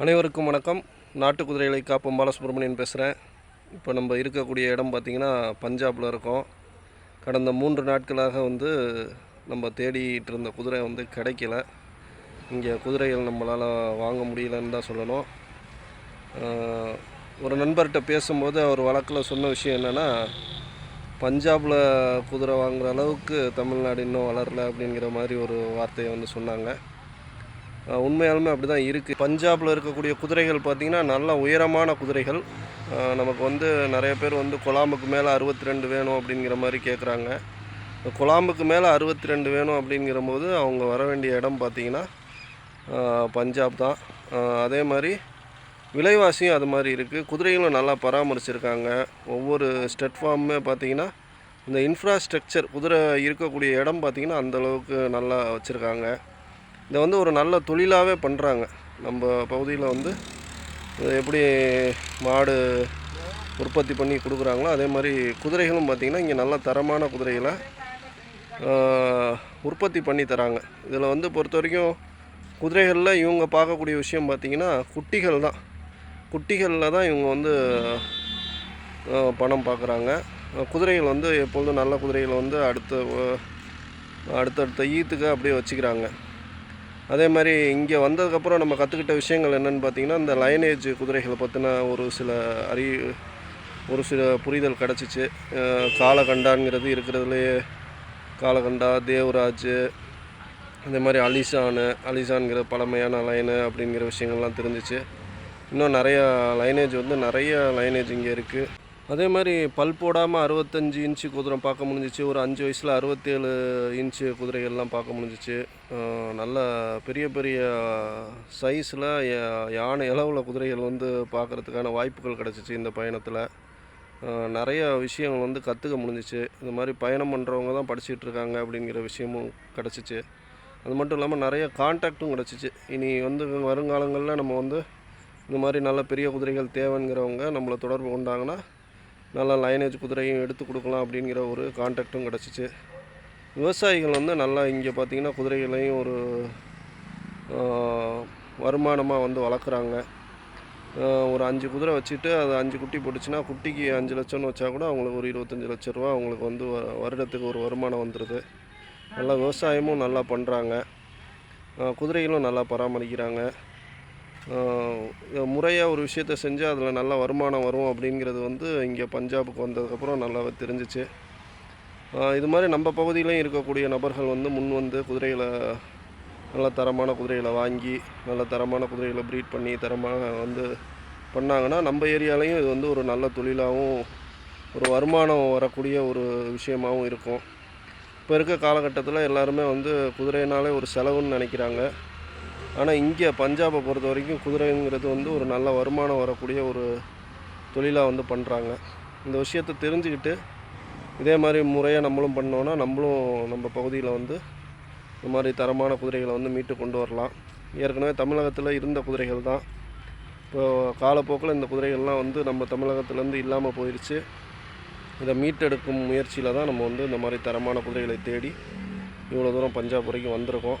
அனைவருக்கும் வணக்கம். நாட்டு குதிரைகளை காப்போம். பாலசுப்ரமணியன் பேசுகிறேன் இப்போ நம்ம இருக்கக்கூடிய இடம் பார்த்திங்கன்னா பஞ்சாபில் இருக்கோம். கடந்த மூன்று நாட்களாக வந்து நம்ம தேடிட்டு இருந்த குதிரை வந்து கிடைக்கல. இங்கே குதிரைகள் நம்மளால் வாங்க முடியலன்னு தான் சொல்லணும். ஒரு நண்பர்கிட்ட பேசும்போது அவர் வழக்கில் சொன்ன விஷயம் என்னென்னா பஞ்சாபில் குதிரை வாங்குற அளவுக்கு தமிழ்நாடு இன்னும் வளரல அப்படிங்கிற மாதிரி ஒரு வார்த்தையை வந்து சொன்னாங்க. உண்மையாலுமே அப்படி தான் இருக்குது பஞ்சாபில் இருக்கக்கூடிய குதிரைகள் பார்த்திங்கன்னா நல்ல உயரமான குதிரைகள். நமக்கு வந்து நிறைய பேர் வந்து கொலாம்புக்கு மேலே அறுபத்தி ரெண்டு வேணும் அப்படிங்கிற மாதிரி கேட்குறாங்க குழாம்புக்கு மேலே அறுபத்தி ரெண்டு வேணும் அப்படிங்கிற போது அவங்க வர வேண்டிய இடம் பார்த்திங்கன்னா பஞ்சாப் தான். அதே மாதிரி விலைவாசியும் அது மாதிரி இருக்குது குதிரைகளும் நல்லா பராமரிச்சிருக்காங்க. ஒவ்வொரு ஸ்டெட் ஃபார்முமே பார்த்திங்கன்னா இந்த இன்ஃப்ராஸ்ட்ரக்சர் குதிரை இருக்கக்கூடிய இடம் பார்த்திங்கன்னா அந்தளவுக்கு நல்லா வச்சுருக்காங்க. இதை வந்து ஒரு நல்ல தொழிலாகவே பண்ணுறாங்க நம்ம பகுதியில் வந்து எப்படி மாடு உற்பத்தி பண்ணி கொடுக்குறாங்களோ அதே மாதிரி குதிரைகளும் பார்த்திங்கன்னா இங்கே நல்ல தரமான குதிரைகளை உற்பத்தி பண்ணி தராங்க. இதில் வந்து பொறுத்த வரைக்கும் குதிரைகளில் இவங்க பார்க்கக்கூடிய விஷயம் பார்த்திங்கன்னா குட்டிகள் தான். குட்டிகளில் தான் இவங்க வந்து பணம் பார்க்குறாங்க. குதிரைகள் வந்து எப்பொழுதும் நல்ல குதிரைகளை வந்து அடுத்த அடுத்தடுத்த ஈத்துக்கு அப்படியே வச்சுக்கிறாங்க. அதே மாதிரி இங்கே வந்ததுக்கப்புறம் நம்ம கற்றுக்கிட்ட விஷயங்கள் என்னென்னு பார்த்தீங்கன்னா இந்த லைனேஜ் குதிரைகளை பற்றின ஒரு சில அறி ஒரு சில புரிதல் கிடச்சிச்சு. காலகண்டாங்கிறது இருக்கிறதுலையே காலகண்டா தேவராஜ் இந்த மாதிரி அலிசானு அலிசான்கிற பழமையான லைனு அப்படிங்கிற விஷயங்கள்லாம் தெரிஞ்சிச்சு. இன்னும் நிறையா லைனேஜ் வந்து நிறைய லைனேஜ் இங்கே இருக்குது அதே மாதிரி பல் போடாமல் அறுபத்தஞ்சி இன்ச்சு குதிரை பார்க்க முடிஞ்சிச்சு. ஒரு அஞ்சு வயசில் அறுபத்தேழு இன்ச்சு குதிரைகள்லாம் பார்க்க முடிஞ்சிச்சு. நல்ல பெரிய பெரிய சைஸில் யானை இளவில் குதிரைகள் வந்து பார்க்குறதுக்கான வாய்ப்புகள் கிடச்சிச்சு இந்த பயணத்தில். நிறைய விஷயங்கள் வந்து கற்றுக்க முடிஞ்சிச்சு. இந்த மாதிரி பயணம் பண்ணுறவங்க தான் படிச்சுட்டு இருக்காங்க அப்படிங்கிற விஷயமும் கிடச்சிச்சு. அது மட்டும் இல்லாமல் நிறைய கான்டாக்டும் கிடச்சிச்சு. இனி வந்து வருங்காலங்களில் நம்ம வந்து இந்த மாதிரி நல்ல பெரிய குதிரைகள் தேவைங்கிறவங்க நம்மளை தொடர்பு கொண்டாங்கன்னா நல்லா லைனேஜ் குதிரையும் எடுத்து கொடுக்கலாம் அப்படிங்கிற ஒரு கான்டாக்டும் கிடச்சிச்சு. விவசாயிகள் வந்து நல்லா இங்கே பார்த்தீங்கன்னா குதிரைகளையும் ஒரு வருமானமாக வந்து வளர்க்குறாங்க. ஒரு அஞ்சு குதிரை வச்சுட்டு அது அஞ்சு குட்டி போட்டுச்சுன்னா குட்டிக்கு அஞ்சு லட்சம்னு வச்சா கூட அவங்களுக்கு ஒரு இருபத்தஞ்சி லட்ச ரூபா அவங்களுக்கு வந்து வ- வருடத்துக்கு ஒரு வருமானம் வந்துடுது நல்லா விவசாயமும் நல்லா பண்ணுறாங்க குதிரைகளும் நல்லா பராமரிக்கிறாங்க. முறையாக ஒரு விஷயத்த செஞ்சு அதில் நல்ல வருமானம் வரும் அப்படிங்கிறது வந்து இங்கே பஞ்சாபுக்கு வந்ததுக்கப்புறம் நல்லாவே தெரிஞ்சிச்சு. இது மாதிரி நம்ம பகுதியிலையும் இருக்கக்கூடிய நபர்கள் வந்து முன் வந்து குதிரைகளை நல்ல தரமான குதிரைகளை வாங்கி நல்ல தரமான குதிரைகளை ப்ரீட் பண்ணி தரமாக வந்து பண்ணாங்கன்னா நம்ம ஏரியாலையும் இது வந்து ஒரு நல்ல தொழிலாகவும் ஒரு வருமானம் வரக்கூடிய ஒரு விஷயமாகவும் இருக்கும். இப்போ இருக்க காலகட்டத்தில் எல்லாருமே வந்து குதிரைனாலே ஒரு செலவுன்னு நினைக்கிறாங்க. ஆனால் இங்கே பஞ்சாபை பொறுத்த வரைக்கும் குதிரைங்கிறது வந்து ஒரு நல்ல வருமானம் வரக்கூடிய ஒரு தொழிலாக வந்து பண்ணுறாங்க இந்த விஷயத்தை தெரிஞ்சுக்கிட்டு இதே மாதிரி முறையாக நம்மளும் பண்ணோன்னா நம்மளும் நம்ம பகுதியில் வந்து இந்த மாதிரி தரமான குதிரைகளை வந்து மீட்டு கொண்டு வரலாம். ஏற்கனவே தமிழகத்தில் இருந்த குதிரைகள் தான். இப்போ காலப்போக்கில் இந்த குதிரைகள்லாம் வந்து நம்ம தமிழகத்துலேருந்து இல்லாமல் போயிடுச்சு இதை மீட்டெடுக்கும் முயற்சியில் தான் நம்ம வந்து இந்த மாதிரி தரமான குதிரைகளை தேடி இவ்வளோ தூரம் பஞ்சாப் வரைக்கும் வந்திருக்கோம்.